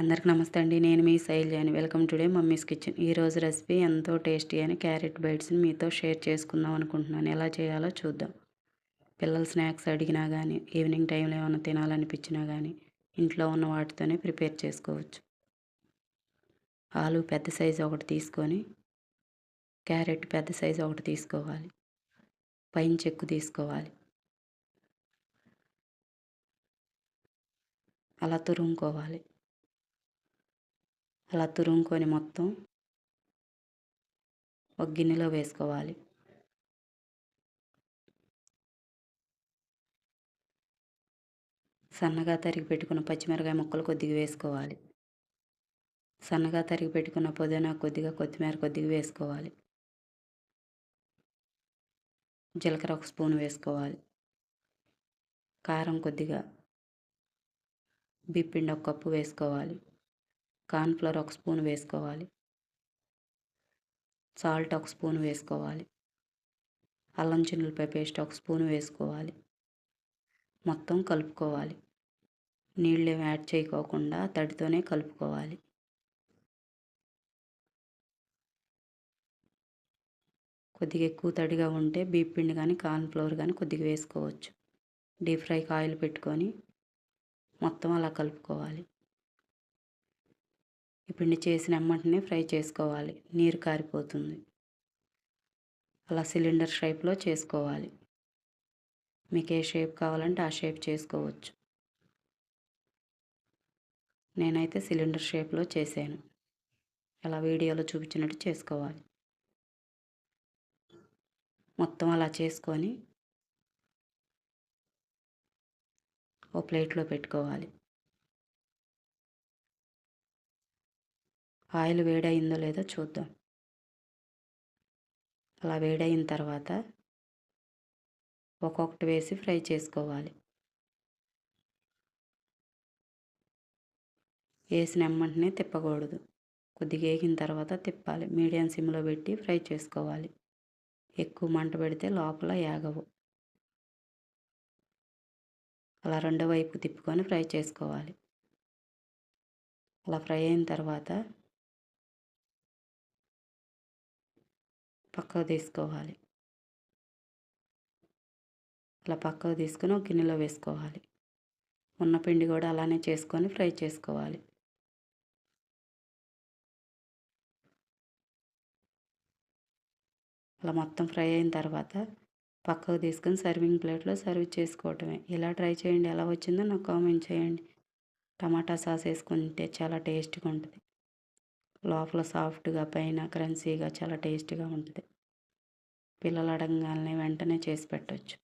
అందరికి నమస్తే అండి. నేను మీ Shaili welcome today mummy's kitchen. ఈరోజు రెసిపీ ఎంతో టేస్టీ అని క్యారెట్ బైట్స్ని మీతో షేర్ చేసుకుందాం అనుకుంటున్నాను. ఎలా చేయాలో చూద్దాం. పిల్లలు స్నాక్స్ అడిగినా కానీ ఈవినింగ్ టైంలో ఏమైనా తినాలనిపించినా కానీ ఇంట్లో ఉన్న వాటితోనే ప్రిపేర్ చేసుకోవచ్చు. ఆలు పెద్ద సైజు ఒకటి తీసుకొని క్యారెట్ పెద్ద సైజు ఒకటి తీసుకోవాలి. పైన చెక్కు తీసుకోవాలి. అలా తురుముకోవాలి. అలా తురుముకొని మొత్తం ఒక గిన్నెలో వేసుకోవాలి. సన్నగా తరిగి పెట్టుకున్న పచ్చిమిరకాయ ముక్కలు కొద్దిగా వేసుకోవాలి. సన్నగా తరిగి పెట్టుకున్న పుదీనా కొద్దిగా కొత్తిమీర కొద్దిగా వేసుకోవాలి. జీలకర్ర ఒక స్పూన్ వేసుకోవాలి. కారం కొద్దిగా బిప్పిండి ఒక కప్పు వేసుకోవాలి. కార్న్ఫ్లవర్ ఒక స్పూన్ వేసుకోవాలి. సాల్ట్ ఒక స్పూన్ వేసుకోవాలి. అల్లం చిన్నులపై పేస్ట్ ఒక స్పూన్ వేసుకోవాలి. మొత్తం కలుపుకోవాలి. నీళ్ళు ఏమి యాడ్ చేయకోకుండా తడితోనే కలుపుకోవాలి. కొద్దిగా ఎక్కువ తడిగా ఉంటే బీప్ పిండి కానీ కార్న్ఫ్లవర్ కానీ కొద్దిగా వేసుకోవచ్చు. డీప్ ఫ్రైకి ఆయిల్ పెట్టుకొని మొత్తం అలా కలుపుకోవాలి. ఈ పిండి చేసిన వెంటనే ఫ్రై చేసుకోవాలి. నీరు కారిపోతుంది. అలా సిలిండర్ షేప్లో చేసుకోవాలి. మీకు ఏ షేప్ కావాలంటే ఆ షేప్ చేసుకోవచ్చు. నేనైతే సిలిండర్ షేప్లో చేశాను. అలా వీడియోలో చూపించినట్టు చేసుకోవాలి. మొత్తం అలా చేసుకొని ఓ ప్లేట్లో పెట్టుకోవాలి. ఆయిల్ వేడయిందో లేదో చూద్దాం. అలా వేడయిన తర్వాత ఒక్కొక్కటి వేసి ఫ్రై చేసుకోవాలి. వేసిన వెంటనే తిప్పకూడదు. కొద్దిగా వేగిన తర్వాత తిప్పాలి. మీడియం సిమ్లో పెట్టి ఫ్రై చేసుకోవాలి. ఎక్కువ మంట పెడితే లోపల యాగవు అలా రెండో వైపు తిప్పుకొని ఫ్రై చేసుకోవాలి. అలా ఫ్రై అయిన తర్వాత పక్కకు తీసుకోవాలి అలా పక్కకు తీసుకొని ఒక గిన్నెలో వేసుకోవాలి. ఉన్న పిండి కూడా అలానే చేసుకొని ఫ్రై చేసుకోవాలి. అలా మొత్తం ఫ్రై అయిన తర్వాత పక్కకు తీసుకొని సర్వింగ్ ప్లేట్లో సర్వ్ చేసుకోవటమే. ఇలా ట్రై చేయండి ఎలా వచ్చిందో నాకు కామెంట్ చేయండి. టమాటా సాస్ వేసుకుంటే చాలా టేస్ట్గా ఉంటుంది. లోపల సాఫ్ట్గా పైన క్రంచీగా చాలా టేస్ట్గా ఉంటుంది. పిల్లలు అడగగానే వెంటనే చేసి పెట్టవచ్చు